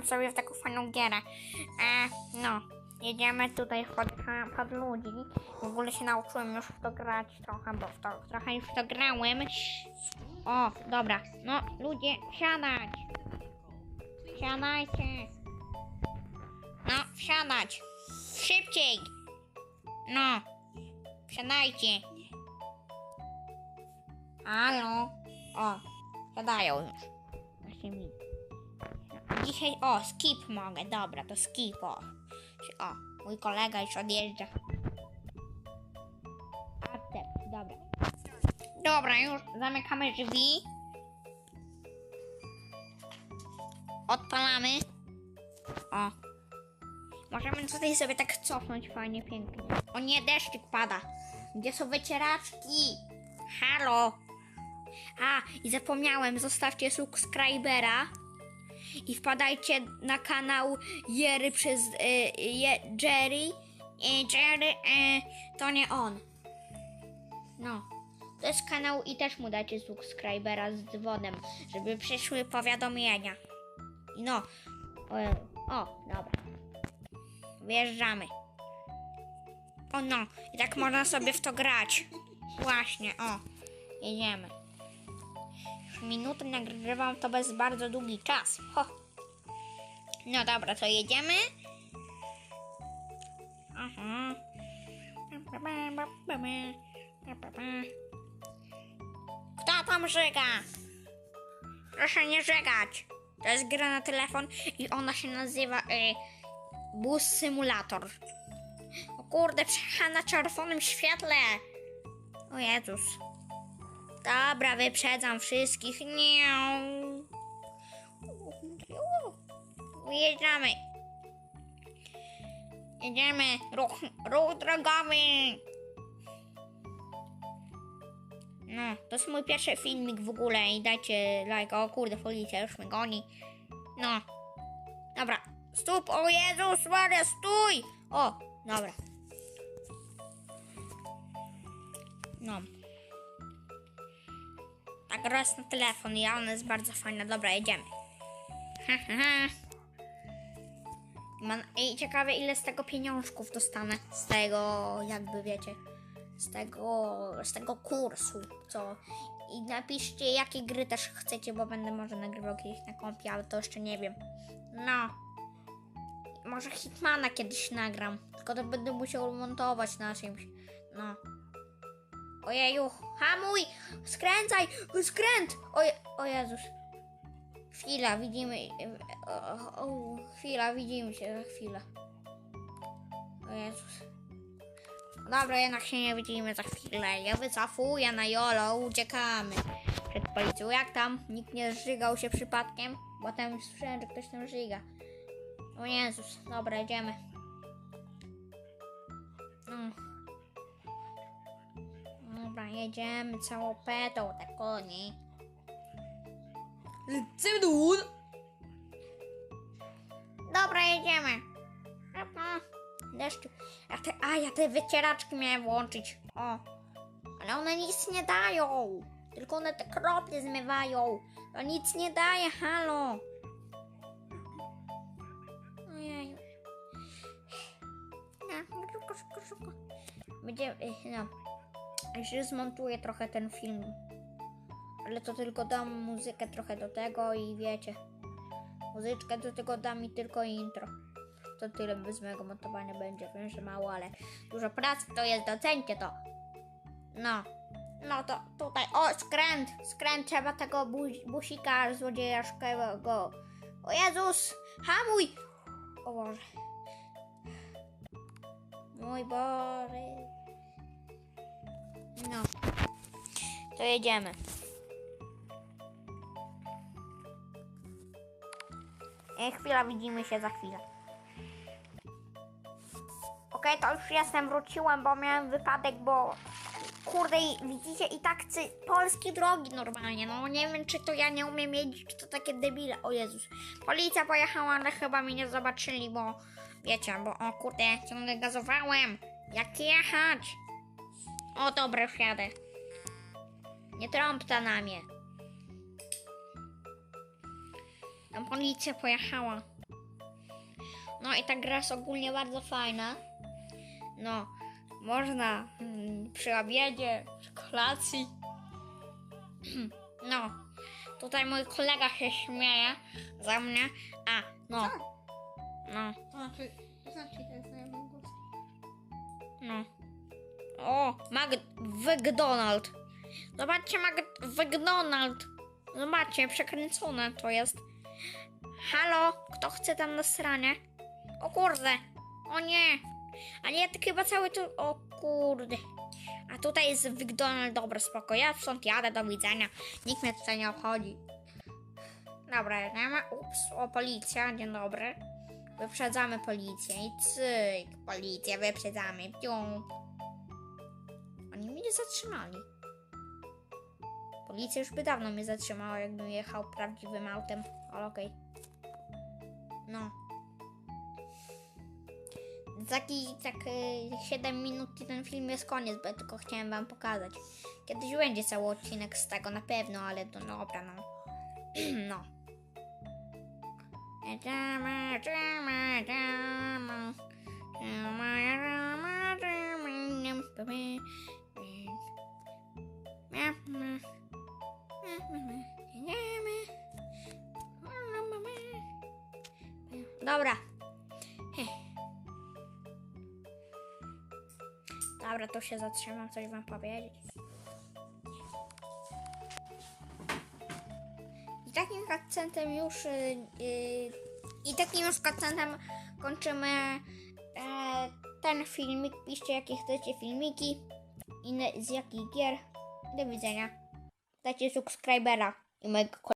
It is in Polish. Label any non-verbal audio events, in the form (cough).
zagram sobie w taką fajną gierę. E, no, jedziemy tutaj pod, pod ludzi. W ogóle się nauczyłem już w to grać trochę, bo w to, trochę już w to grałem. O, dobra. No, ludzie, siadać. Siadajcie. No, siadać. Szybciej. No, siadajcie. Halo. O, siadają już. Właśnie mi. Dzisiaj, o, skip mogę, dobra, to skip, o. O, mój kolega już odjeżdża. Accept, dobra. Dobra, już zamykamy drzwi. Odpalamy. O. Możemy tutaj sobie tak cofnąć fajnie, pięknie. O nie, deszczyk pada. Gdzie są wycieraczki? Halo. A, i zapomniałem, zostawcie subskrybera i wpadajcie na kanał Jery przez y, je, Jerry. Y, Jerry y, to nie on. No. To jest kanał i też mu dajcie subskrybera z dzwonem, żeby przyszły powiadomienia. I no. O, dobra. Wjeżdżamy. O no, i tak można sobie w to grać. Właśnie, o. Jedziemy. Już minutę nagrywam to bez bardzo długi czas. Ho. No dobra, to jedziemy. Aha. Kto tam żyga? Proszę nie żegać. To jest gra na telefon i ona się nazywa y, Bus Simulator. O kurde, przejechała na czerwonym świetle. O Jezus. Dobra, wyprzedzam wszystkich. Nie. Jedziemy. Jedziemy. Ruch, ruch drogowy. No, to jest mój pierwszy filmik w ogóle i dajcie like. O kurde, policja już mnie goni. No. Dobra. Stóp, o Jezus Maria, stój! O, dobra. No. Tak raz na telefon i ona jest bardzo fajna. Dobra, jedziemy. (laughs) Man, I ciekawe ile z tego pieniążków dostanę. Z tego, jakby wiecie, z tego, z tego kursu, co. I napiszcie jakie gry też chcecie, bo będę może nagrywał kiedyś na kompie, ale to jeszcze nie wiem. No. Może Hitmana kiedyś nagram, tylko to będę musiał montować na czymś. No. Ojeju, hamuj! Skręcaj! Skręt! O, o Jezus. Chwila, widzimy. O, o, chwila, widzimy się za chwilę. O Jezus. Dobra, jednak się nie widzimy za chwilę. Ja wycofuję na jolo, uciekamy. Przed policją. Jak tam? Nikt nie zżygał się przypadkiem? Bo tam słyszałem, że ktoś tam żyga. O Jezus. Dobra, jedziemy. Mm. Dobra, jedziemy całą petą, tak koni. Lecimy łód. Dobra, jedziemy. Deszczu. Ja te, a, ja te wycieraczki miałem włączyć. O. Ale one nic nie dają. Tylko one te krople zmywają. To nic nie daje, halo. Ojej. No, szybko, szybko, szybko. Będzie, y, no. Jeszcze zmontuję trochę ten film. Ale to tylko dam muzykę trochę do tego i wiecie. Muzyczkę do tego dam mi tylko intro. To tyle bez mojego montowania będzie. Wiem, że mało, ale dużo pracy to jest, docencie to. No. No to tutaj, o skręt, skręt, trzeba tego bu- busika złodziejaszkowego. O Jezus, hamuj! O Boże. Mój Boże. No. To jedziemy. E, chwila, widzimy się za chwilę. Okej, to już jestem, wróciłem, bo miałem wypadek, bo kurde, widzicie, i tak cy, polskie drogi normalnie, no nie wiem, czy to ja nie umiem jeździć, czy to takie debile, o Jezus. Policja pojechała, ale chyba mnie nie zobaczyli, bo wiecie, bo o kurde, ciągle gazowałem. Jak jechać? O, dobra, już jadę. Nie trąbta na mnie. Tam policja pojechała. No i ta gra jest ogólnie bardzo fajna. No, można mm, przy obiedzie, przy kolacji. (clears throat) No, tutaj mój kolega się śmieje za mnie. A, no, no, To znaczy, to znaczy ten znajomy głos. no. O, McDonald. Zobaczcie, McDonald. Zobaczcie, przekręcone to jest. Halo, kto chce tam na stronie? O kurde, o nie. Ale ja tak chyba cały tu... O kurde. A tutaj jest McDonald, dobra, spoko. Ja stąd jadę, do widzenia. Nikt mnie tutaj nie obchodzi. Dobra, nie ma... Ups, o policja, dzień dobry. Wyprzedzamy policję i cyk, policję wyprzedzamy. Pią. Oni mnie nie zatrzymali. Policja już by dawno mnie zatrzymała, jakbym jechał prawdziwym autem. Ale okej. No. Taki, tak y, 7 minut i ten film jest koniec, bo ja tylko chciałem wam pokazać. Kiedyś będzie cały odcinek z tego na pewno, ale to no dobra, no. (clears throat) no. Dobra. Dobra, to się zatrzymam, coś wam powiedzieć. I takim akcentem już y, y, i takim już akcentem kończymy e, ten filmik. Piszcie jakie chcecie filmiki i z jakich gier. Do widzenia. Dajcie subskrybera i mojego